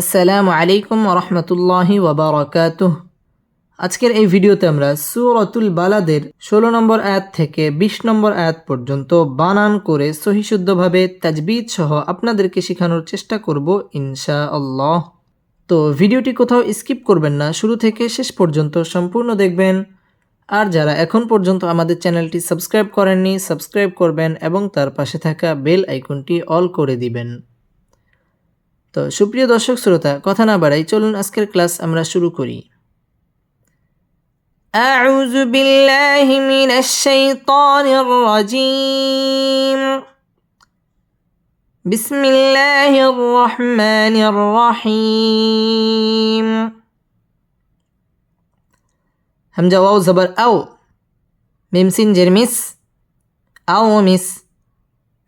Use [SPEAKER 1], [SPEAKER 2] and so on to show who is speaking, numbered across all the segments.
[SPEAKER 1] আসসালামু আলাইকুম রহমতুল্লাহি ওবরাকাতুহ আজকের এই ভিডিওতে আমরা সুরতুল বালাদের ষোলো নম্বর আয়াত থেকে বিশ নম্বর আয়াত পর্যন্ত বানান করে সহিশুদ্ধভাবে তাজবিদ সহ আপনাদেরকে শেখানোর চেষ্টা করব ইনশা আল্লাহ তো ভিডিওটি কোথাও স্কিপ করবেন না, শুরু থেকে শেষ পর্যন্ত সম্পূর্ণ দেখবেন। আর যারা এখন পর্যন্ত আমাদের চ্যানেলটি সাবস্ক্রাইব করেননি, সাবস্ক্রাইব করবেন এবং তার পাশে থাকা বেল আইকনটি অল করে দিবেন। তো সুপ্রিয় দর্শক শ্রোতা কথা না বাড়াই চলুন আজকের ক্লাস আমরা শুরু করি أعوذ بالله من الشيطان الرجيم بسم الله الرحمن الرحيم همزة واو زبر أو ميم سين جرمس أو مس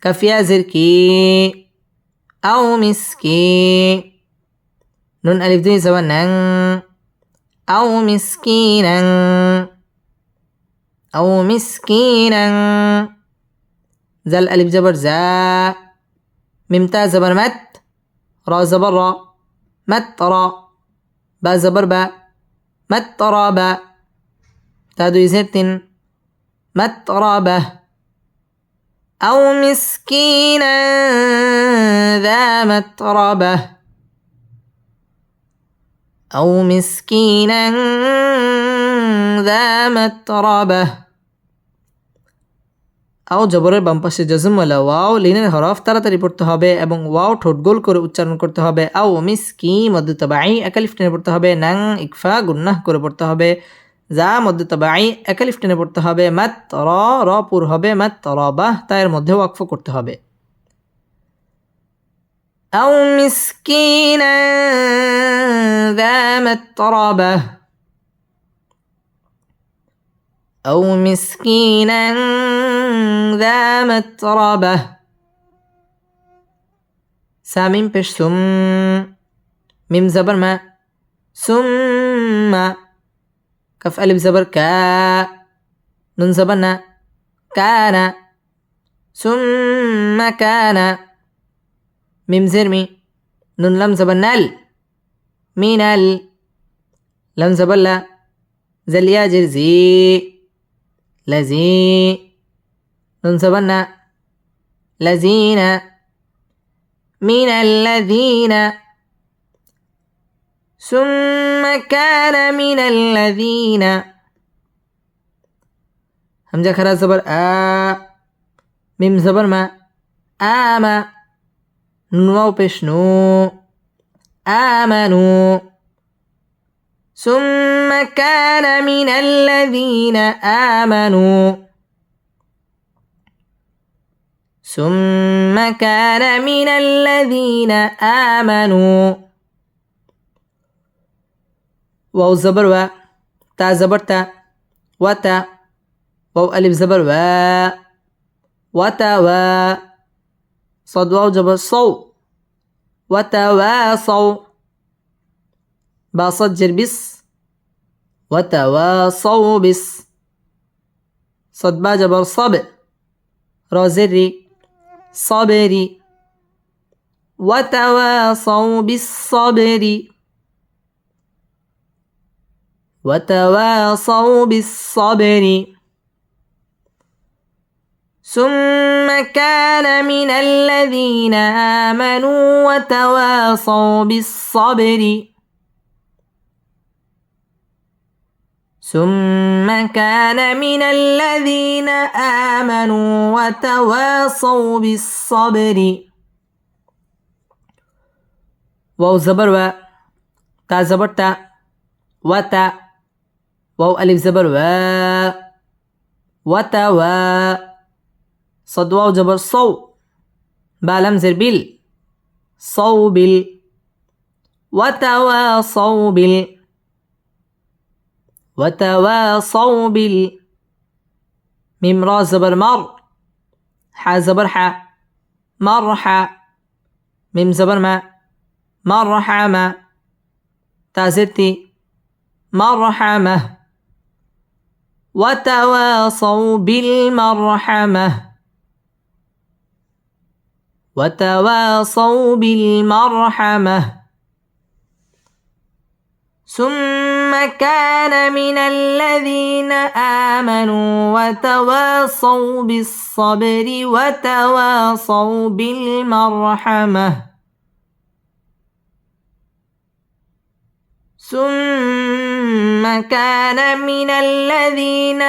[SPEAKER 1] كفيا زركي أو مسكي. نون ألف دوي زبر نن. أو مسكينا. أو مسكينا. زل ألف زبر زا. ممتا زبر مت را زبر را. مت را. با زبر با. مت را با. تادو يزرتن مت را به أو مسكينا. ذا متربة أو مسكينا ذا متربة আও জবরের বাম পাশে জজমওয়ালা ওয়াও লিনের হরফ তাড়াতাড়ি পড়তে হবে এবং ওয়াও ঠোঁট গোল করে উচ্চারণ করতে হবে আও মিস কি মধ্য তবাই একালিফ টেনে পড়তে হবে নাং ইকফা গুন্নাহ করে পড়তে হবে যা মধ্য তবাই একালিফ টেনে পড়তে হবে মাত র র পুর হবে মাত র বাহ তায়ের মধ্যে ওয়াকফ করতে হবে أو مسكينا ذا متربة. أو مسكينا ذا متربة. سامين بش ثم ميم زبر ما. ثم كف ألف زبر كا. نون زبرنا كان ثم كان ميم زرمي نون لم زبر نل مين ال لم زبر لا زليا جرزي. لزي. نون زبرنا لزين من الذين ثم كان من الذين همزة خرا زبر آ. ميم زبر ما. آما بشنو آمنوا. ثم كان من الذين آمنوا. ثم كان من الذين آمنوا. واو زبر و تا زبر تا وتا واو ألف زبر و وتا و. صد واو جبر صو وتواصوا باصد جربس وتواصوا بس. صد با جبر صب رازري صبري وتواصوا بالصبر. وتواصوا بالصبر. ثم كان من الذين آمنوا وتواصوا بالصبر. ثم كان من الذين آمنوا وتواصوا بالصبر. واو زبر و تا زبر تا وتا واو ألف زبر و وتا و. صد واو جبر صو با لمزر بال صو بال وتواصوا بال وتواصوا بال ميم را زبر مر. حا زبر حا. مرحى ميم زبر ما. مرحمة تازرتي مرحمة وتواصوا بالمرحمة وتواصوا بالمرحمة. ثم كان من الذين آمنوا وتواصوا بالصبر وتواصوا بالمرحمة. ثم ثم كان من الذين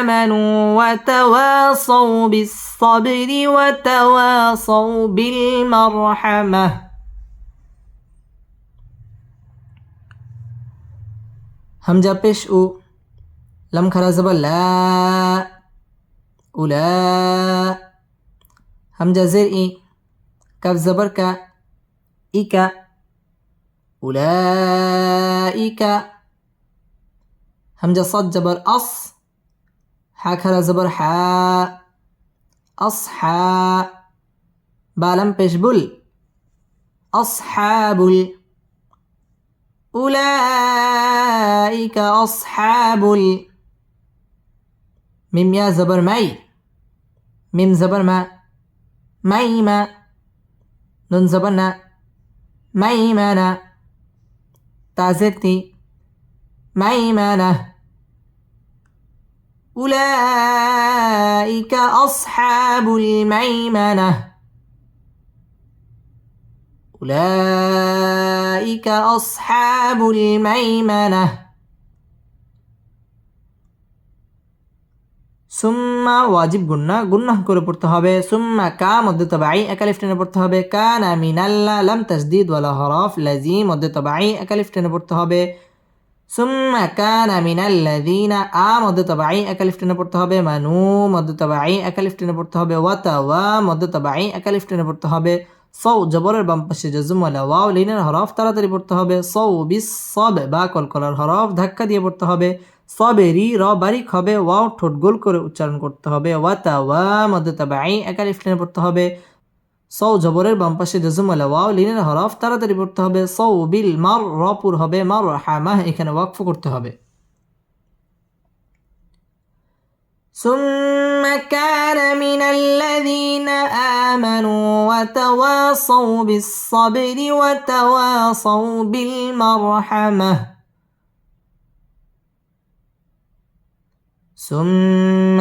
[SPEAKER 1] آمنوا وتواصوا بالصبر وتواصوا بالمرحمة. هم جابش أو لم خرزب لا أولا هم زر إي كاف زبر كا أولئك همجة صد جبر أص حكرة زبر حاء أصحى بالم بيش بل أصحاب أولئك أصحاب ميم يا زبر مي ميم زبر ما ميما نون زبرنا تعزتني ميمنة أولئك أصحاب الميمنة أولئك أصحاب الميمنة সুম্মা ওয়াজিব গুন্না গুন্নাহ করে পড়তে হবে সুম্মা কা মধ্যে তবাই একালিফ টেনে পড়তে হবে কানা মিনাল্লা লাম তাসদিদ ওয়ালা হরফ লাজি মধ্যে তবাই একালিফ টেনে পড়তে হবে সুম্মা পড়তে হবে। মানু পড়তে হবে। পড়তে হবে। জবরের হরফ তাড়াতাড়ি পড়তে হবে। সব, বা কলকলার হরফ ধাক্কা দিয়ে পড়তে হবে। সবেরি র বারিক হবে। ওয়াও ঠোঁট গোল করে উচ্চারণ করতে হবে। ওয়াতা ওয়া মধ্যে তাবাই একালিফ টেনে পড়তে হবে। সৌ জবরের বাম পাশে জজম ওয়ালা ওয়াও লিনের হরফ তাড়াতাড়ি পড়তে হবে সৌ বিল মার রপুর হবে মার হামাহ এখানে ওয়াকফ করতে হবে ثم كان من الذين آمنوا وتواصوا بالصبر وتواصوا بالمرحمة ثم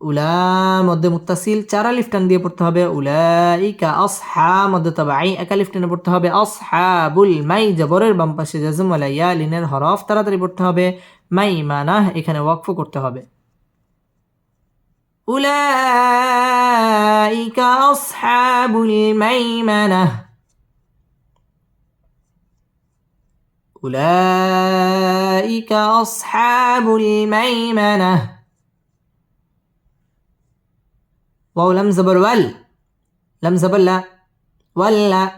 [SPEAKER 1] উলা মধ্যে মুত্তাসিল, চারা লিফটান দিয়ে পড়তে হবে। উলাইকা আসহা মধ্যে তবে আই একা লিফটানে পড়তে হবে। আসহাবুল মাই, জবরের বাম পাশে জাজম আলাইয়া লিনের হরফ, তাড়াতাড়ি পড়তে হবে। মাই মানাহ এখানে ওয়াকফ করতে হবে। উলাইকা আসহাবুল মাইমানাহ। উলাইকা আসহাবুল মাইমানাহ। واو لم زبر ول. لم زبر لا. ولا.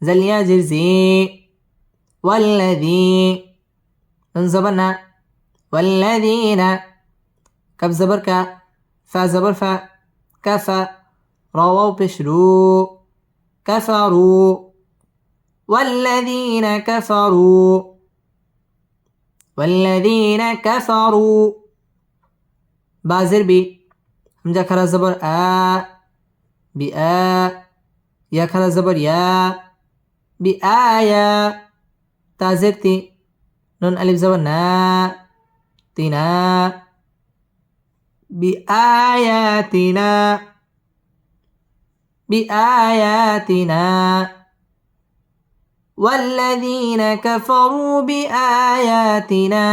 [SPEAKER 1] زل يجزي والذي. زبرنا. والذين. كف زبر كا فا زبر فا. كفى رووا بشرو. كفروا. والذين كفروا. والذين كفروا. بازر بي. همجا كرا زبر آ بآ يا كرا زبر يا بآية تازرتي نون ألف زبر نا تنا بآياتنا بآياتنا والذين كفروا بآياتنا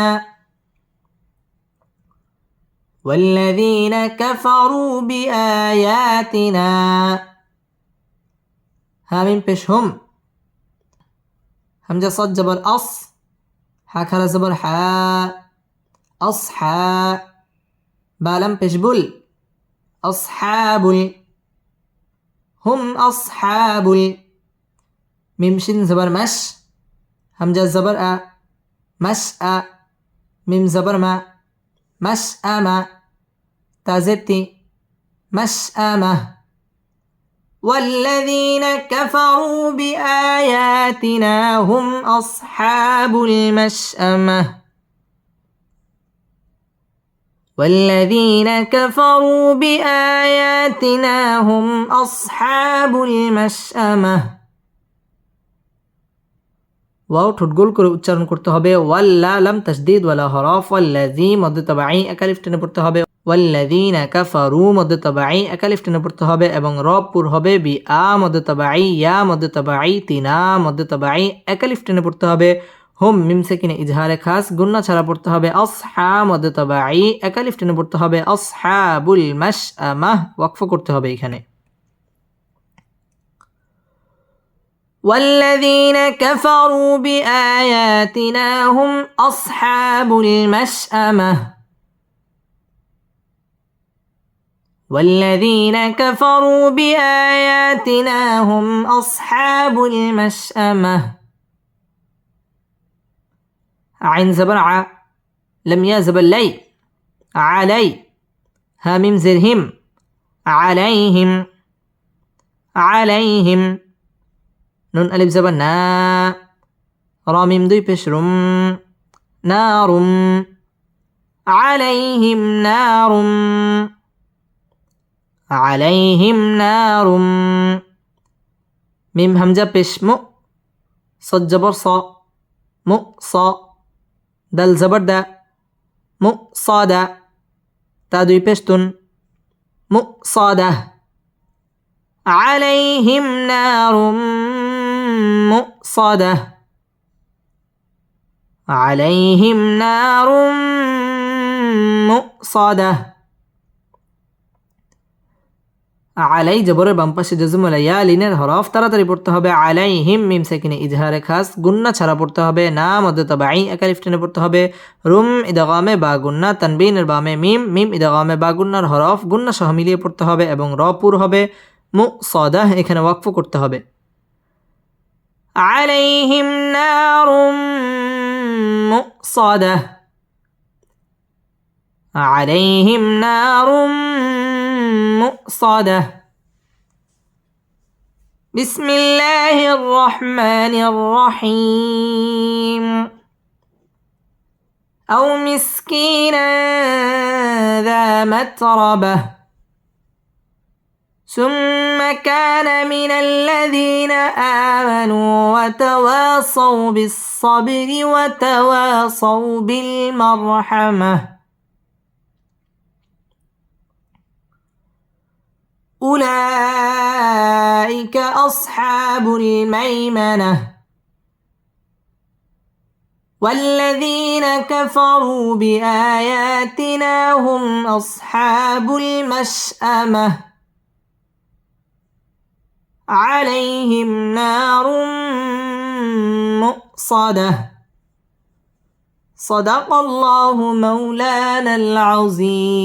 [SPEAKER 1] والذين كفروا بآياتنا. همين پیش هم همجة صد جبر أص. حكر زبر حا. أصحا بالم پیش بل. أصحاب هم أصحاب ممشن زبر مش. همجة زبر أ. مش أ. مم زبر ما. مس أما تازتي. مس أما والذين كفروا بآياتنا هم أصحاب المشأمة والذين كفروا بآياتنا هم أصحاب المشأمة ওয়াও, ঠোঁট গোল করে উচ্চারণ করতে হবে। ওয়াল্লা লাম তাসদিদ ওয়ালা হরফ, ওয়াল্লাযী মধ্য তাবাঈ একালিফ টেনে পড়তে হবে। ওয়াল্লাযীনা কাফারু মধ্য তাবাঈ একালিফ টেনে পড়তে হবে এবং রব পুর হবে বি আ মধ্য তাবাঈ, ইয়া মধ্য তাবাঈ, তিনা মধ্য তাবাঈ একালিফ টেনে পড়তে হবে। হোম, মিম সেকিনে ইজহারে খাস, গুন্না ছাড়া পড়তে হবে। আসহা মধ্য তাবাঈ একালিফ টেনে পড়তে হবে। আসহাবুল মাশআমাহ, ওয়াকফ করতে হবে এখানে। والذين كفروا بآياتنا هم أصحاب المشأمة. والذين كفروا بآياتنا هم أصحاب المشأمة. عين زبر ع لم يزبر لي علي هامم زرهم عليهم عليهم. নুন আলিফ জাবার না রমিম দুই পেশ রুম নারুম আলাইহিম নারুম আলাইহিম নারুম মিম হামজা পেশ মু সদ জবর স মু স দাল জবর দা মু সাদা তা দুই পেশ তুন মু সাদা عليهم نار مؤصده عليهم نار مؤصده আলাই জবরের বাম পাশে জজমুল ইয়া লিনের হরফ তাড়াতাড়ি পড়তে হবে আলাই হিম মিম সেকিনে ইজহারে খাস গুন্না ছাড়া পড়তে হবে না মধ্যে তবাই একালিফ টেনে পড়তে হবে রুম ইদাগামে বা গুন্না তানবিনের বামে মিম মিম ইদাগামে বা গুন্নার হরফ গুন্না সহ মিলিয়ে পড়তে হবে এবং রপুর হবে মু সদাহ এখানে ওয়াকফ করতে হবে عليهم نار مؤصدة. عليهم نار مؤصدة. بسم الله الرحمن الرحيم. أو مسكينا ذا متربة. ثم كان من الذين آمنوا وتواصوا بالصبر وتواصوا بالمرحمة. أولئك أصحاب الميمنة. والذين كفروا بآياتنا هم أصحاب المشأمة. عليهم نار مؤصده. صدق الله مولانا العظيم.